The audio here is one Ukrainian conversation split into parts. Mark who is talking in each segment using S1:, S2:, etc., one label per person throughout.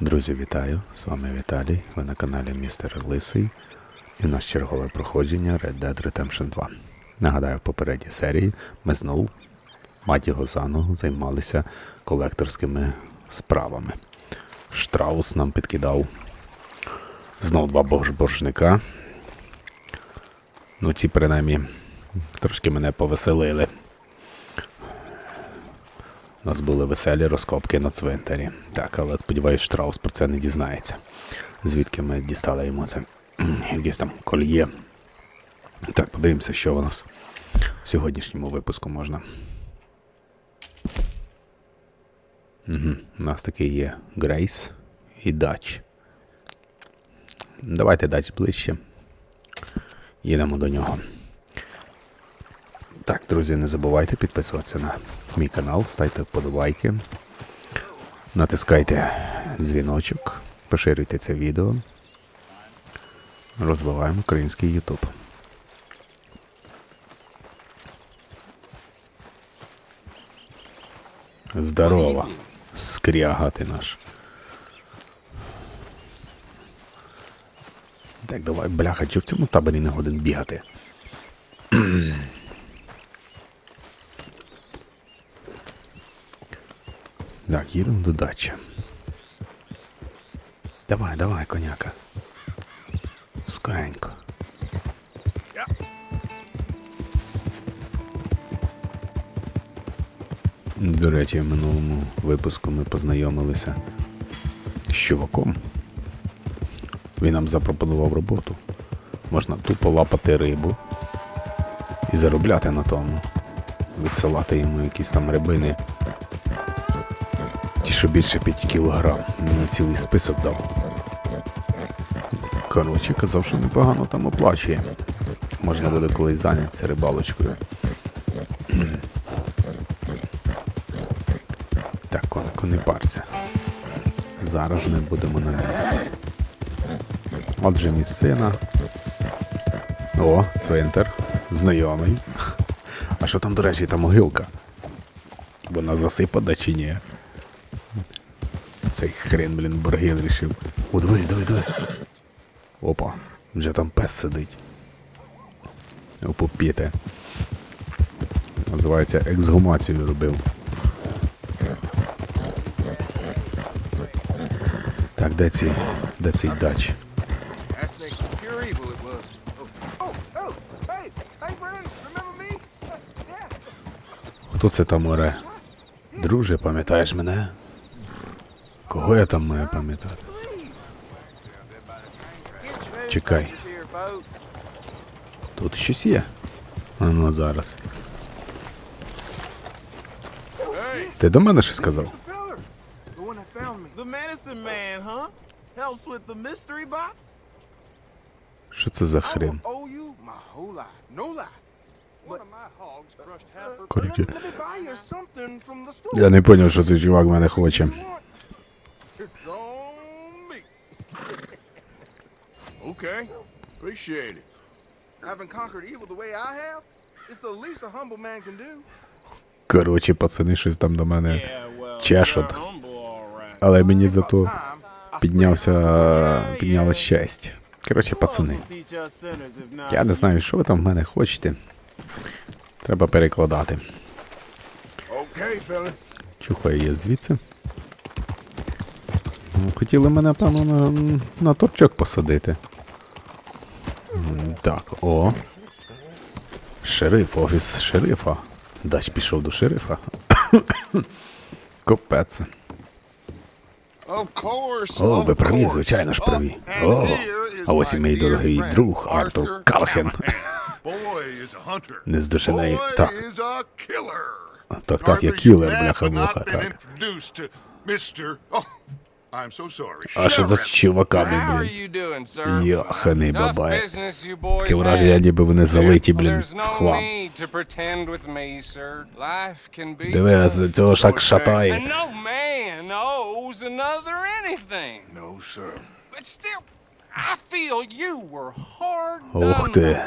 S1: Друзі, вітаю! З вами Віталій. Ви на каналі Містер Лисий і в нас чергове проходження Red Dead Redemption 2. Нагадаю, в попередній серії ми знову, мать його заново, займалися колекторськими справами. Штраус нам підкидав знов два борж- боржника. Ну, ці принаймні трошки мене повеселили. У нас були веселі розкопки на цвинтарі. Так, але сподіваюсь, Штраус про це не дізнається. Звідки ми дістали йому це якесь там кольє. Так, подивимося, що у нас в сьогоднішньому випуску можна. Угу. У нас такий є Грейс і Дач. Давайте Дач ближче. Їдемо до нього. Так, друзі, не забувайте підписуватися на мій канал, ставте вподобайки, натискайте дзвіночок, поширюйте це відео. Розвиваємо український YouTube. Здорово, скряга ти наш. Так, давай, бляха, чи в цьому таборі не годин бігати? Так, їдемо до дачі. Давай, давай, коняка. Скоренько. До речі, в минулому випуску ми познайомилися з чуваком. Він нам запропонував роботу. Можна тупо лапати рибу і заробляти на тому. Відсилати йому якісь там рибини Ті, що більше 5 кілограм. Мені цілий список дав. Коротше, казав, що непогано там оплачує. Можна буде колись зайнятися рибалочкою. Так, конику, не парся. Зараз ми будемо на місці. Отже, місцина. О, цвинтар. Знайомий. А що там, до речі, та могилка? Вона засипана чи ні? Цей хрен, блін, Боргін рішив. О, диви, диви, диви. Опа, вже там пес сидить. Опопіте. Називається ексгумацію робив. Так, де ці. Де цей дач? Хто це там оре? Друже, пам'ятаєш мене? Кого я там маю пам'ятати? Чекай. Тут щось є. А ну зараз. Ти до мене щось сказав?
S2: the feller, the one store.
S1: я не зрозумів, що цей чувак мене хоче.
S3: Okay, appreciate it.
S2: Having conquered evil the way I have, it's the least a humble man can do.
S1: Коротше, пацани щось там до мене чешуть. Але мені зато піднявся, піднялась честь. Коротше, пацани, я не знаю, що ви там в мене хочете. Треба перекладати. Чухає є звідси. Ну, Хотіли мене, певно, на, на торчок посадити. Так, о. Шериф, офіс шерифа. Дач пішов до шерифа. Копець. О, ви праві, звичайно ж праві. О, а ось і мій дорогий друг Артур Калхен.
S3: Boy is a hunter.
S1: Не Так,
S3: is a killer.
S1: так, так, я кілер, бляха-муха, так.
S3: Oh.
S1: А що за чуваками,
S4: are
S1: блін?
S4: you doing, sir?
S1: Йоханий бабай. Таке враження, ніби вони залиті, блін, в хлам. Диви, цього ж шатає.
S4: No man owes another anything.
S3: No, sir.
S4: But still, I feel you were hard
S1: Ух ти.
S4: by.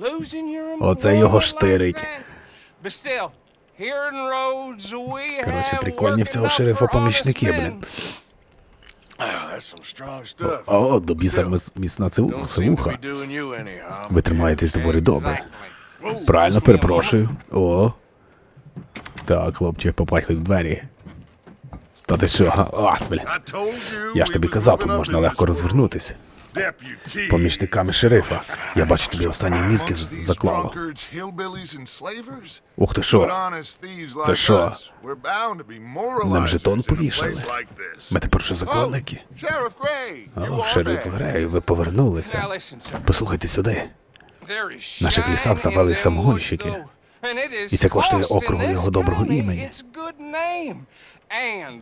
S4: Losing your
S1: Оце його штирить.
S4: like that? But still, here in Rhodes we
S1: Коротше, прикольні в цього шерифа помічники, блін.
S3: Ah, that's some strong stuff.
S1: О, до біса міцна циву-
S3: Don't seem to
S1: сивуха.
S3: be doing you any harm.
S1: Ви тримаєтесь доволі добре. Правильно, перепрошую. О. Так, хлопче, попахай в двері. Та ти що? А,
S3: you
S1: Я ж тобі казав, тут можна легко розвернутися. Помічниками шерифа. Я бачу тобі останні мізки заклало. Ух ти що? Це що? Нам жетон повішали. Ми тепер вже законники.
S3: Oh,
S1: О, шериф. Грей, ви повернулися. Послухайте сюди. В наших лісах завели самогонщики. І це коштує округу його доброго імені.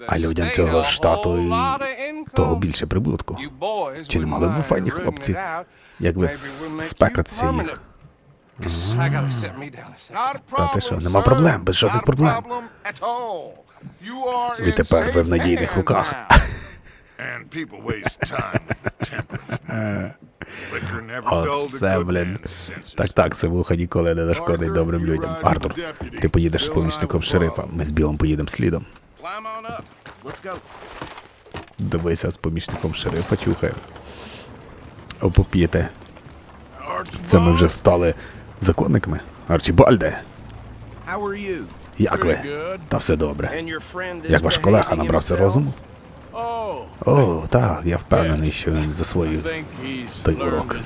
S1: А людям цього штату і того більше прибутку. Чи не могли б ви, файні хлопці,
S4: make you
S1: спекатися їх? Та ти що, нема проблем, без жодних проблем. І тепер ви в надійних руках. Оце, блін. Так, так, сивуха ніколи не нашкодить добрим людям. Артур, ти поїдеш з помічником шерифа. Ми з Білом поїдемо слідом.
S3: Climb on up. Let's go.
S1: Дивися з помічником шерифа чухає. Опопіти. Це ми вже стали законниками. Арчібальде, як ви? Та все добре. Як ваш колега набрався розуму?
S3: Oh,
S1: О, так, я впевнений, що він засвоїв. Той урок.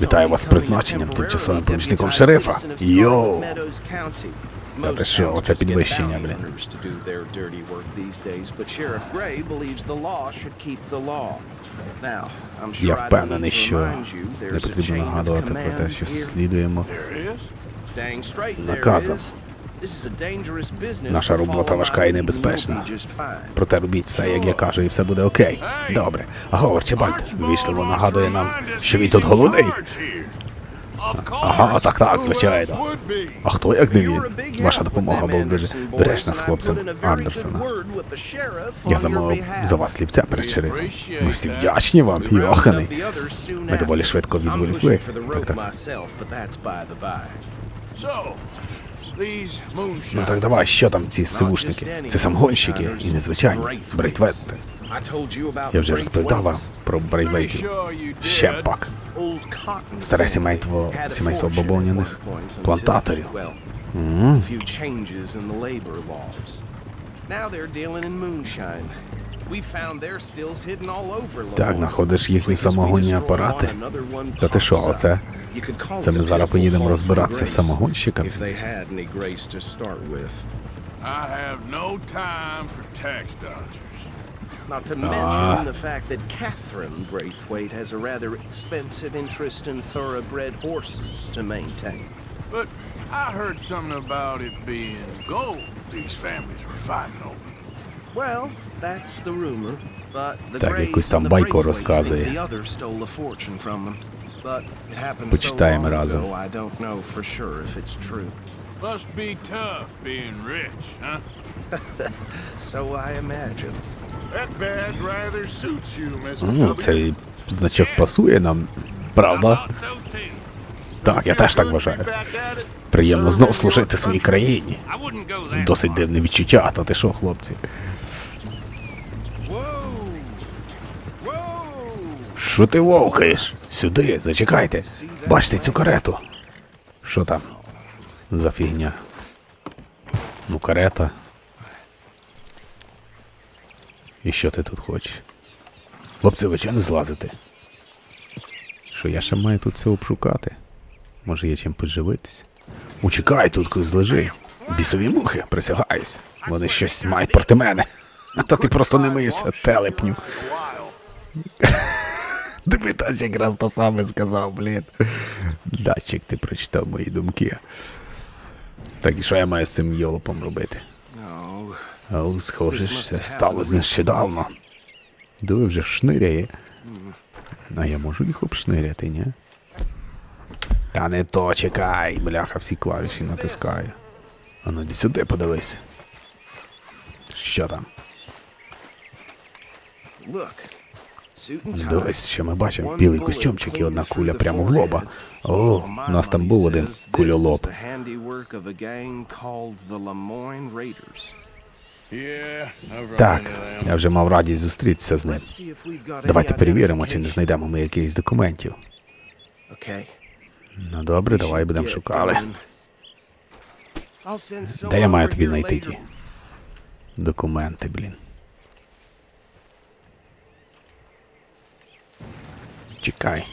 S1: Вітаю вас з призначенням тимчасовим помічником шерифа. Йоу! Та ти що, оце підвищення, блін. Я впевнений, що не потрібно нагадувати про те, що слідуємо.
S2: Business,
S1: Наша робота важка і небезпечна. Проте робіть все, як я кажу, і все буде окей. Добре. Аго, Арчибальд, ввічливо нагадує нам, що він тут головний. Ага, так, так, звичайно. А хто як не він? Ваша допомога була дуже доречна з хлопцем Андерсона. Я замовив за вас слівця перед шерифом. Ми всі вдячні вам, йоханий. Ми доволі швидко відволікли. Так, так. Ну так давай, що там ці сивушники? Це самогонщики і незвичайні. Брейтветти. Я вже розповідав вам про брейвейтів.
S3: sure you did.
S1: Ще пак. Старе сімейство, сімейство бабовняних плантаторів.
S2: Over
S1: Так, знаходиш їхні самогонні апарати. Та ти що, оце? Це ми зараз поїдемо розбиратися з самогонщиками.
S3: I have no time for tax dodgers.
S2: Not to mention the fact that Catherine Braithwaite has a rather expensive interest in thoroughbred horses to maintain.
S3: But I heard something about it being gold these families were fighting over.
S2: Well, that's the rumor. But the
S1: Так,
S2: Grays
S1: якусь там
S2: and the
S1: байку
S2: Braithwaites
S1: розказує.
S2: think the others stole a fortune from them. But it happened so
S1: Почитаємо
S2: long
S1: разом.
S2: ago, I don't know for sure if it's true.
S3: Must be tough being rich, huh?
S2: So I imagine.
S1: Ну, цей значок пасує нам, правда? Так, я теж так вважаю. Приємно знов служити своїй країні. Досить дивне відчуття, та ти що, хлопці? Що ти вовкаєш? Сюди, зачекайте. Бачите цю карету. Що там? За фігня? Ну, карета. І що ти тут хочеш? Хлопці, ви чого не злазите? Що я ще маю тут це обшукати? Може є чим подивитись? Учекай, тут хтось лежить. Бісові мухи, присягаюсь. Вони щось мають проти мене. Та ти просто не миєшся, телепню. Диви, та якраз то саме сказав, блін. Датчик, ти прочитав мої думки. Так і що я маю з цим йолопом робити?
S2: No.
S1: Схоже, це сталося нещодавно. Диви вже шниряє. А я можу їх обшниряти, ні? Та не то, чекай, бляха, всі клавіші натискаю. А ну сюди подивись. Що там? Дивись, що ми бачимо. Білий костюмчик і одна куля прямо в лоба. О, у нас там був один кульолоб. Так, я вже мав радість зустрітися з ним. Давайте перевіримо, чи не знайдемо ми якихось документів. Ну добре, давай будемо шукали.
S2: someone
S1: Де я маю тобі знайти ті документи, блін. Чекай.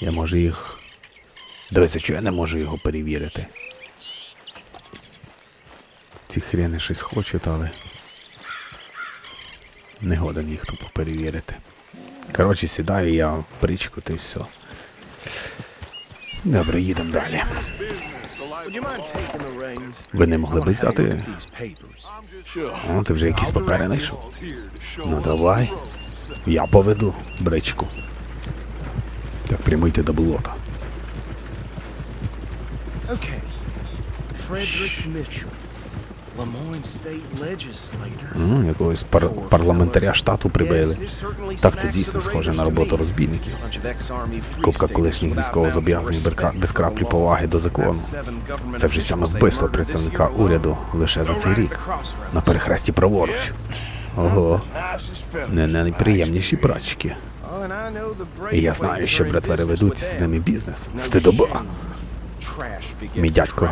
S1: Я можу їх. Дивися, що я не можу його перевірити. Ці хрени щось хочуть, але. Не годен їх тупо перевірити. Коротше, сідаю я в причку, та й все. Добре, їдемо далі. Ви не могли б взяти. О, ти вже якісь папери знайшов. Ну давай. Я поведу бричку. Так прямуйте до болота.
S2: Okay. Frederick Mitchell,
S1: М, якогось пар- парламентаря штату прибили. Так це дійсно схоже на роботу розбійників. Купка колишніх
S2: without
S1: військовозобов'язаних без, краплі поваги до закону. Це вже саме вбивство представника уряду лише за цей рік. На перехресті праворуч. Ого, не найприємніші прачки. І я знаю, що братвери ведуть з ними бізнес. Стидоба. Мій дядько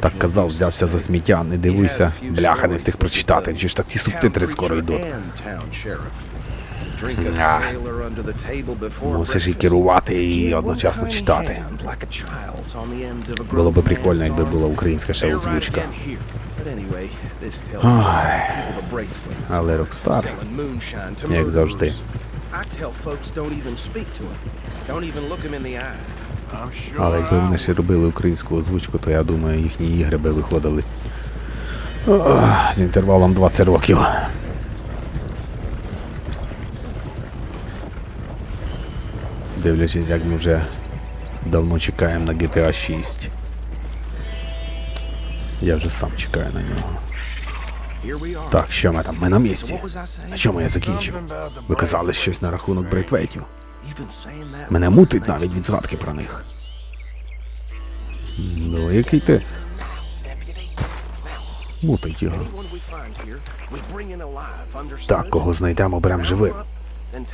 S1: Так казав, взявся за сміття, не дивуйся. Бляха, не встиг прочитати. Чи ж так ті
S2: town
S1: субтитри скоро йдуть.
S2: before
S1: Мусиш і керувати, і одночасно читати. Було би прикольно, якби була українська ще озвучка.
S2: Braithwaites.
S1: Але Рокстар, як завжди.
S2: I tell folks don't even speak to him. Don't even look him in the eye.
S1: Але якби вони ще робили українську озвучку, то я думаю, їхні ігри би виходили з інтервалом 20 років. Дивлячись, як ми вже давно чекаємо на GTA 6. Я вже сам чекаю на нього. Так, що ми там? Ми на місці. На чому я закінчив? Ви казали щось на рахунок Брейтвейтів. Мене мутить навіть від згадки про них. Ну, який ти мутить його. Так, кого знайдемо, беремо живим.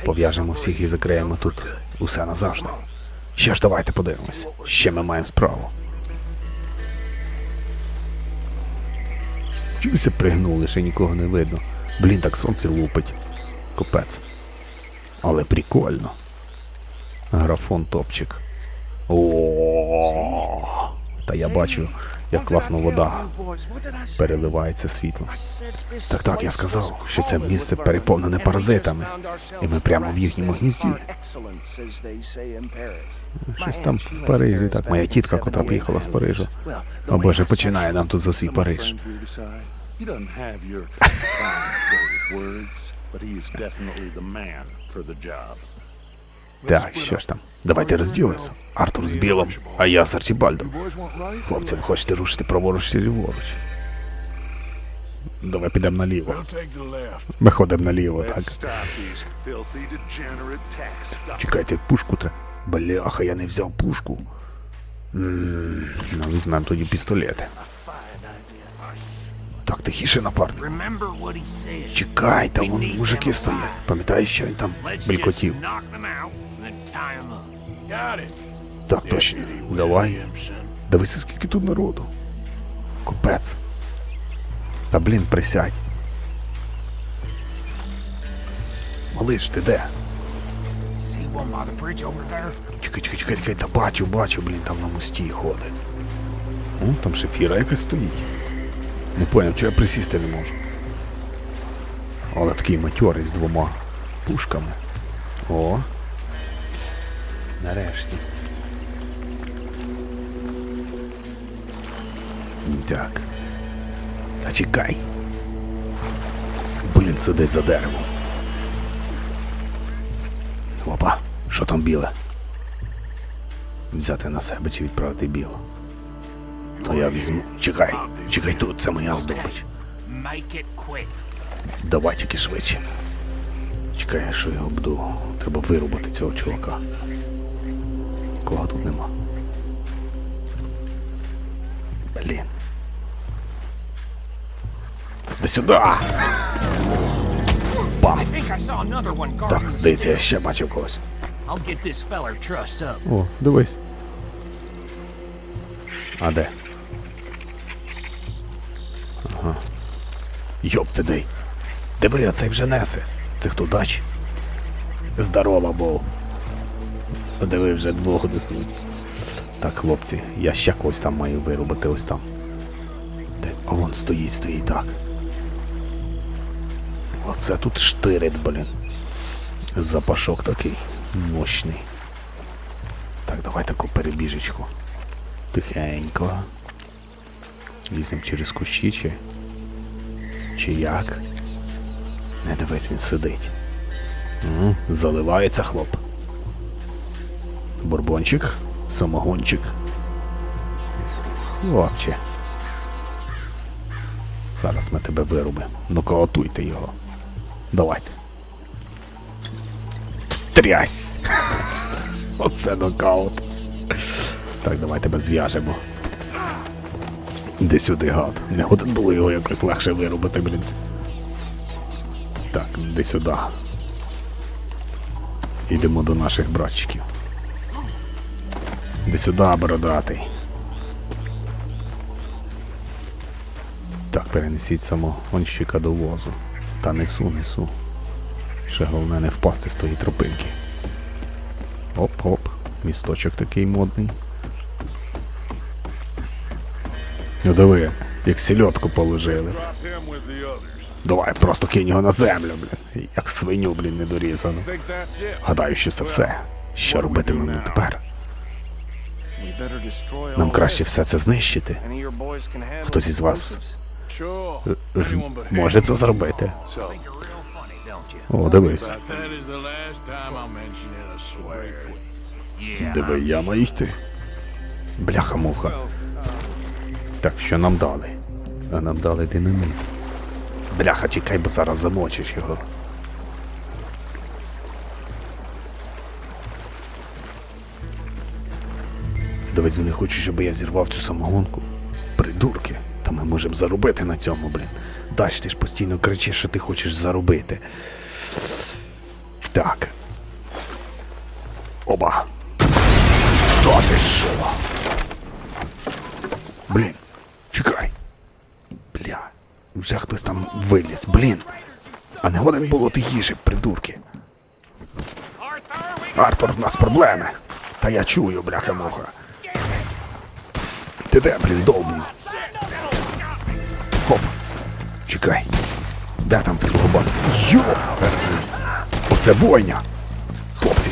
S1: Пов'яжемо всіх і закриємо тут усе назавжди. Що ж, давайте подивимось. чим ми маємо справу. Чуся пригнули, ще нікого не видно. Блін, так сонце лупить. Копець. Але прикольно. Графон топчик. О, Та я бачу, як класно вода переливається світлом. Так, так, я сказав, що це місце переповнене паразитами, і ми прямо в їхньому гнізді. Щось там в Парижі, так, моя тітка, котра приїхала з Парижу. О Боже, починає нам тут за свій Париж. Так, що ж там? Давайте розділимося. Артур з Білом, а я з Арчібальдом. Хлопці, ви хочете рушити праворуч чи ліворуч? Давай підемо наліво. Ми ходимо наліво, так. Чекайте, пушку то Бляха, я не взяв пушку. М, Ну, візьмемо тоді пістолети. Так, тихіше, напарник.
S4: Remember what he said.
S1: Чекай, там вон мужики стоять. Пам'ятаєш, що він там белькотів? Так, точно. Давай. Дивися, скільки тут народу. Купець. Та блін, присядь. Малиш, ти де? Чекай, чекай, чекай, чекай, та бачу, бачу, блін, там на мості ходить. О, там шефіра якась стоїть. Не поняв, чого я присісти не можу. Але такий матьорий з двома пушками. О. Нарешті. Так. Та чекай. Блін, сидить за деревом. Опа, що там біле? Взяти на себе чи відправити біло? То я візьму. Чекай, чекай тут, це моя здобич. Давай тільки швидше. Чекай. що я його буду. Треба вирубати цього чувака. Кого тут нема? Блін. Де сюди! Бамц! Так, здається, я ще бачив когось. О, дивись. А де? Ага. Йоп ти дай. Диви, оцей вже несе. Це хто дач? Здорова, Бов. Диви, вже двох несуть. Так, хлопці, я ще когось там маю вирубати ось там. Де? А вон стоїть, стоїть так. Оце тут штирить, блін. Запашок такий мощний. Так, давай таку перебіжечку. Тихенько. Лізем через кущі чи. Чи як? Не дивись, він сидить. М, заливається хлоп. Бурбончик, самогончик. Хлопче. Зараз ми тебе вирубимо. Нокаутуйте його. Давайте. Трясь! Оце нокаут. Так, давай тебе зв'яжемо. Де сюди гад. Не годин було його якось легше виробити, блін. Так, де сюди. Йдемо до наших братчиків. Де сюди, бородатий. Так, перенесіть самогонщика до возу. Та несу, несу. Ще головне не впасти з тої тропинки. Оп-оп, місточок такий модний. Ну диви, як сільотку положили. Давай просто кинь його на землю, блін. Як свиню, блін, недорізану. Гадаю, що це все. Що робитимемо тепер? Нам краще все це знищити. Хтось із вас е, може це зробити. О, дивись. Диви, я маю йти. Бляха-муха. Так, що нам дали? А нам дали динамит. Бляха, чекай, бо зараз замочиш його. Дивись, вони хочуть, щоб я зірвав цю самогонку. Придурки. Та ми можемо заробити на цьому, блін. Дач, ти ж постійно кричиш, що ти хочеш заробити. Так. Оба. Та ти що? Блін, чекай. Бля, вже хтось там виліз, блін. А не годен було тихіше, придурки. Артур, в нас проблеми. Та я чую, бляха муха. Ти де, блін, довбню? Хоп. Чекай. Де там ти голуба? Йо! Оце бойня. Хлопці.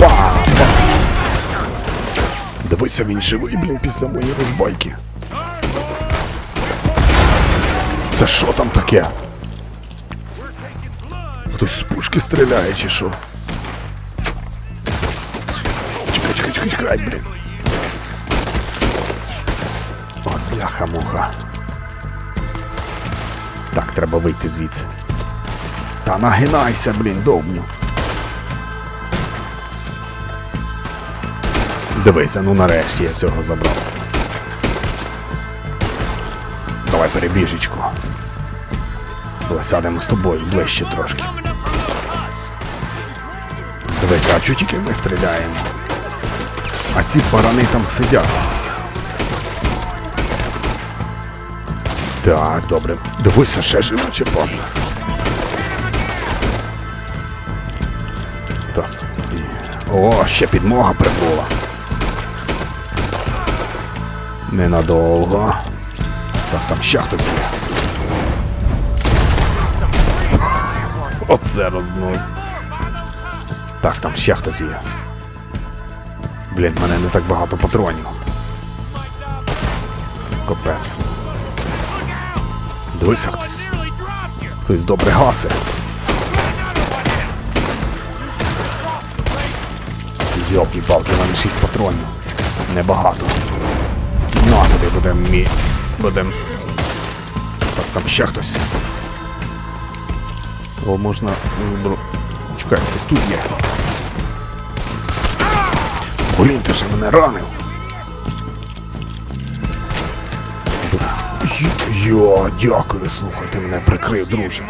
S1: Па! Дивися, він живий, блін, після моєї розбайки. Це що там таке? Хтось з пушки стріляє чи що? Чекай, блін. От бляха-муха. Так, треба вийти звідси. Та нагинайся, блін, довбню. Дивися, ну нарешті я цього забрав. Давай перебіжечку. Давай з тобою ближче трошки. Дивися, а чого тільки ми стріляємо? А ці барани там сидять. Так, добре. Дивися, ще живуче падла. Так. О, ще підмога прибула. Ненадовго. Так, там ще хтось є. Оце рознос. Так, там ще хтось є. Блін, в мене не так багато патронів. Капець. Дивися, хтось. Хтось добре гасе. Йоки палки мене 6 патронів. Небагато. Ну, а тобі будем мі. Будем. Так, там ще хтось. О, можна. Чекай, ось тут є. Блін, ти ж мене ранив. Йо, дякую, слухай, ти мене прикрив, друже.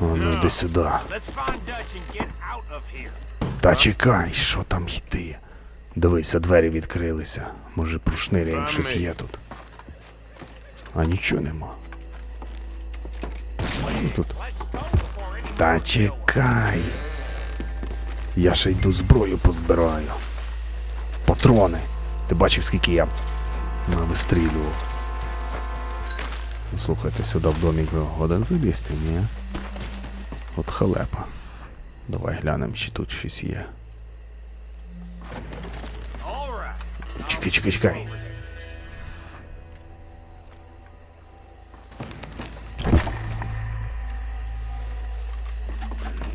S1: А ну йди сюди. Та чекай, що там йти. Дивися, двері відкрилися. Може прошниряємо, щось є тут. А нічого нема. Тут? Та чекай. Я ще йду зброю позбираю. Патрони. Ти бачив, скільки я навистрілював. Ну, Слухайте, сюди в домик годен залізти, ні? От халепа. Давай глянемо, чи тут щось є. Чекай, чекай, чекай.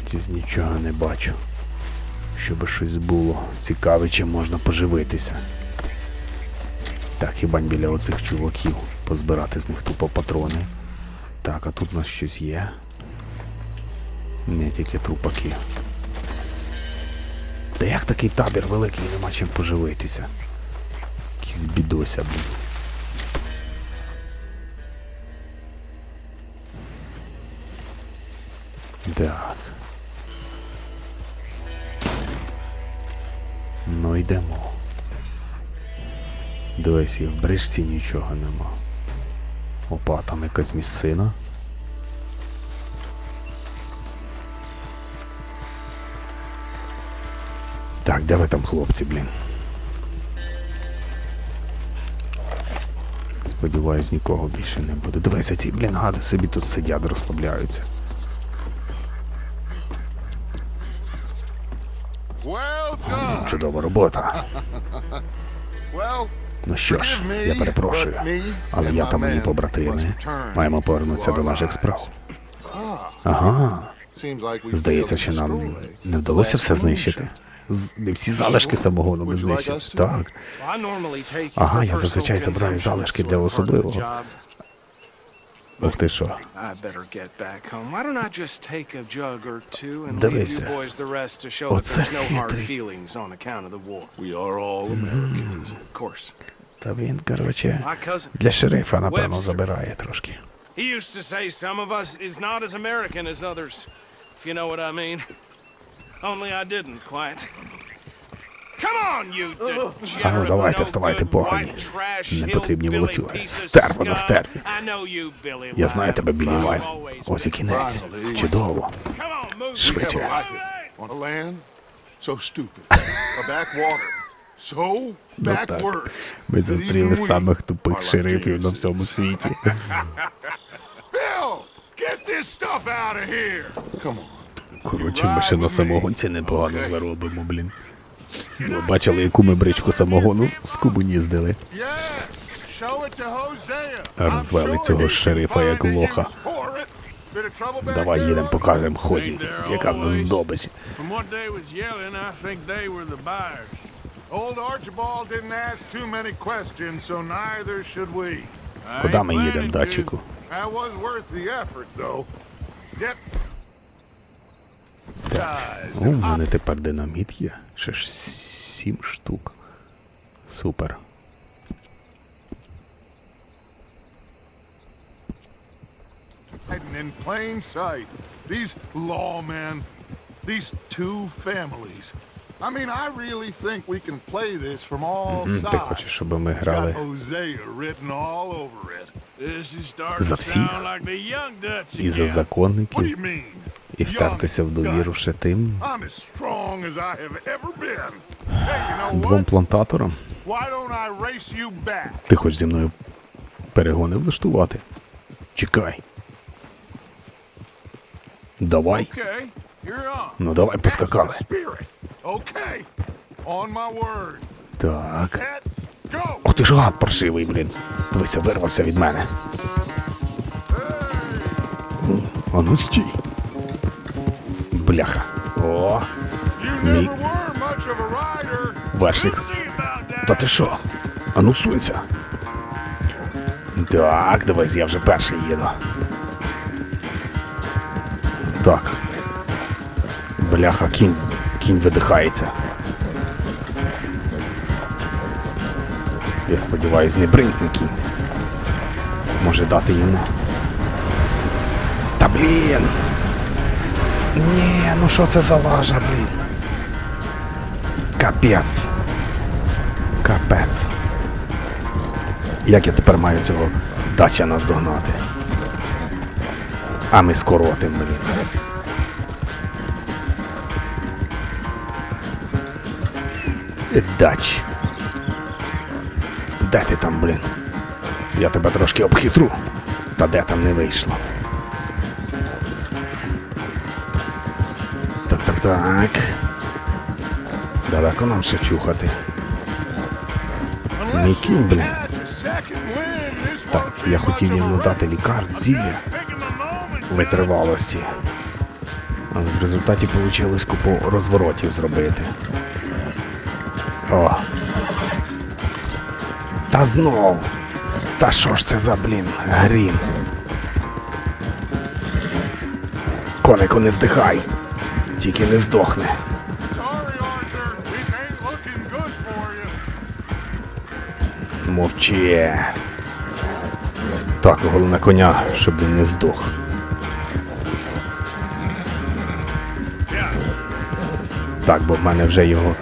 S1: Здесь нічого не бачу. Щоби щось було. Цікаве, чим можна поживитися. Так, хіба біля оцих чуваків позбирати з них тупо патрони. Так, а тут у нас щось є. Не тільки трупаки. Та як такий табір великий, нема чим поживитися. Якийсь бідося, блін. Так. Йдемо. Дивись, і в брижці нічого нема. Опа, там якась місцина. Так, де ви там, хлопці, блін? Сподіваюсь, нікого більше не буде. Дивися, ці, блін, гади собі тут сидять, розслабляються. Чудова робота. Ну що ж, я перепрошую. Але я та мої побратими маємо повернутися до наших справ. Ага. Здається, що нам не вдалося все знищити. Не всі залишки самогону ми знищили. Так. Ага, я зазвичай забираю залишки для особливого. Ух ти що.
S2: I better get back home. Why don't I just take a jug or two and leave
S1: Дивися.
S2: you boys the rest to show that
S1: Оце
S2: there's no hard
S1: хитрий.
S2: feelings on account of the war?
S5: We are all Americans.
S2: Of course.
S1: Та він, короче, для шерифа, напевно, забирає трошки.
S2: he used to say some of us is not as American as others, if you know what I mean. Only I didn't quite. Come on, you degenerate,
S1: А ну, давайте,
S2: no
S1: вставайте, погані. Не потрібні волоцюги. Стерво на стерві. Я знаю тебе,
S2: You've
S1: Лайн. Ось і кінець. Чудово. Швидше.
S5: So
S1: Ну так. Ми зустріли самих тупих шерифів на всьому світі. Коротше, ми ще на самогонці непогано заробимо, блін. Ви бачили, яку ми бричку самогону з Кубу їздили. Розвели цього шерифа як лоха. Давай їдемо, покажемо ході, яка в нас здобич. Куди ми їдемо, датчику?
S5: Get
S1: О, у мене тепер динаміт є. Ще ж сім штук. Супер.
S5: in plain sight. These lawmen, these two families. I mean, I really think we can play this from all
S1: М, Ти
S5: sides.
S1: хочеш, щоб ми грали За всіх. і за.
S5: What do you
S1: законників,
S5: mean?
S1: І втертися в довіру ще тим двом плантаторам. Ти хочеш зі мною перегони влаштувати? Чекай. Давай. Ну давай поскакали. Так. Ох ти ж гад паршивий, блін. Дивися, вирвався від мене. А ну стій. Бляха. О,
S5: rider.
S1: вершик. Та ти що? А ну сунься. Так, дивись, я вже перший їду. Так. Бляха, кінь, кінь видихається. Я сподіваюсь, не бринкне кінь. Може дати йому. Та блін! Ні, ну що це за лажа, блін? Капець. Капець. Як я тепер маю цього дача наздогнати? А ми скоротим, блін. Дач. Де ти там, блін? Я тебе трошки обхитру. Та де там не вийшло. Так. Далеко нам ще чухати. Кінь, блін. Так, я хотів йому дати лікар зілля витривалості. Але в результаті вийшло купу розворотів зробити. О. Та знов. Та що ж це за блін? Грім. Конику не здихай. Тільки не здохне. Мовчи. Так, головне коня, щоб він не здох. Так, бо в мене вже його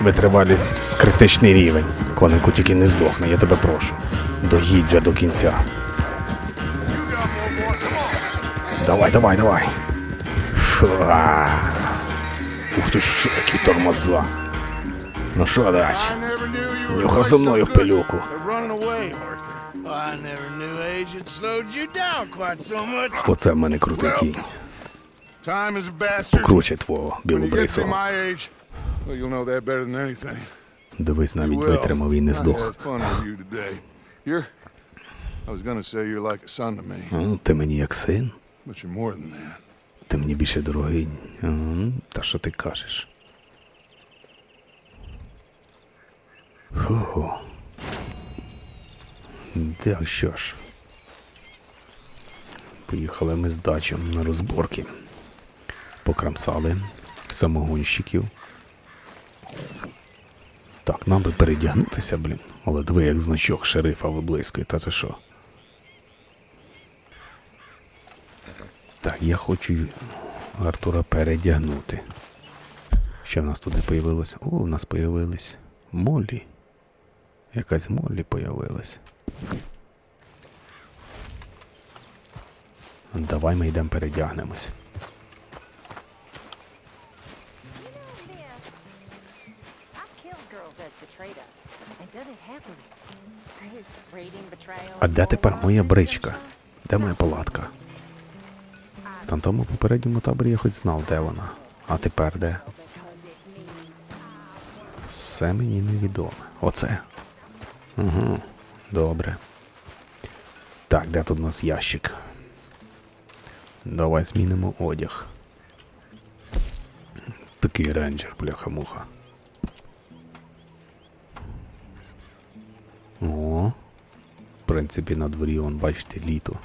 S1: витривалість критичний рівень. Конику тільки не здохне, я тебе прошу. Доїдь вже до кінця. Давай, давай, давай. Фуа. Ух ти що, які тормоза. Ну що, Нюхав
S5: quite
S1: за мною пилюку. Оце в мене крутий кінь.
S5: Time is a bastard.
S1: Круче твого білобрисого. Дивись, навіть витримав і не здох. Ну, ти мені як син, ти мені більше дорогий. Та що ти кажеш? Фу. Да що ж. Поїхали ми з дачем на розборки. Покрамсали самогонщиків. Так, нам би передягнутися, блін. Але диви, як значок шерифа виблискує, та це що? Так, я хочу Артура передягнути. Що в нас тут не появилось? О, в нас появились Моллі. Якась Моллі появилась. Давай ми йдемо передягнемось. А де тепер моя бричка? Де моя палатка? Там тому попередньому таборі я хоч знав, де вона. А тепер де? Все мені невідоме. Оце. Угу. Добре. Так, де тут у нас ящик? Давай змінимо одяг. Такий рейнджер, бляха-муха. О. В принципі, на дворі, он, бачите, літо.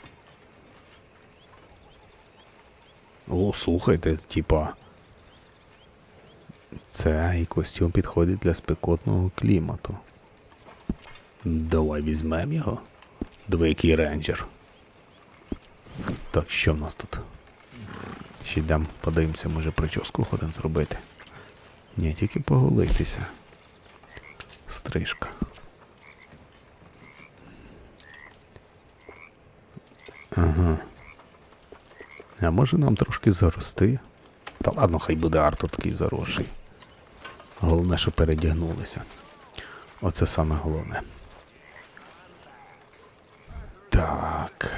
S1: О, слухайте, типа. Цей костюм підходить для спекотного клімату. Давай візьмемо його. Диви, який рейнджер. Так, що в нас тут? Ще йдемо, подивимося, може прическу ходимо зробити. Ні, тільки поголитися. Стрижка. Може нам трошки зарости? Та ладно, хай буде Артур такий заросший. Головне, що передягнулися. Оце саме головне. Так.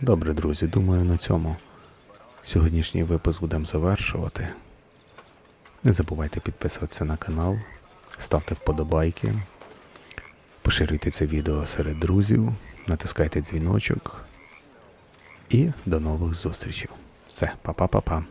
S1: Добре, друзі, думаю, на цьому сьогоднішній випуск будемо завершувати. Не забувайте підписуватися на канал, ставте вподобайки, поширюйте це відео серед друзів, натискайте дзвіночок. І до нових зустрічей. Все, па-па-па-па.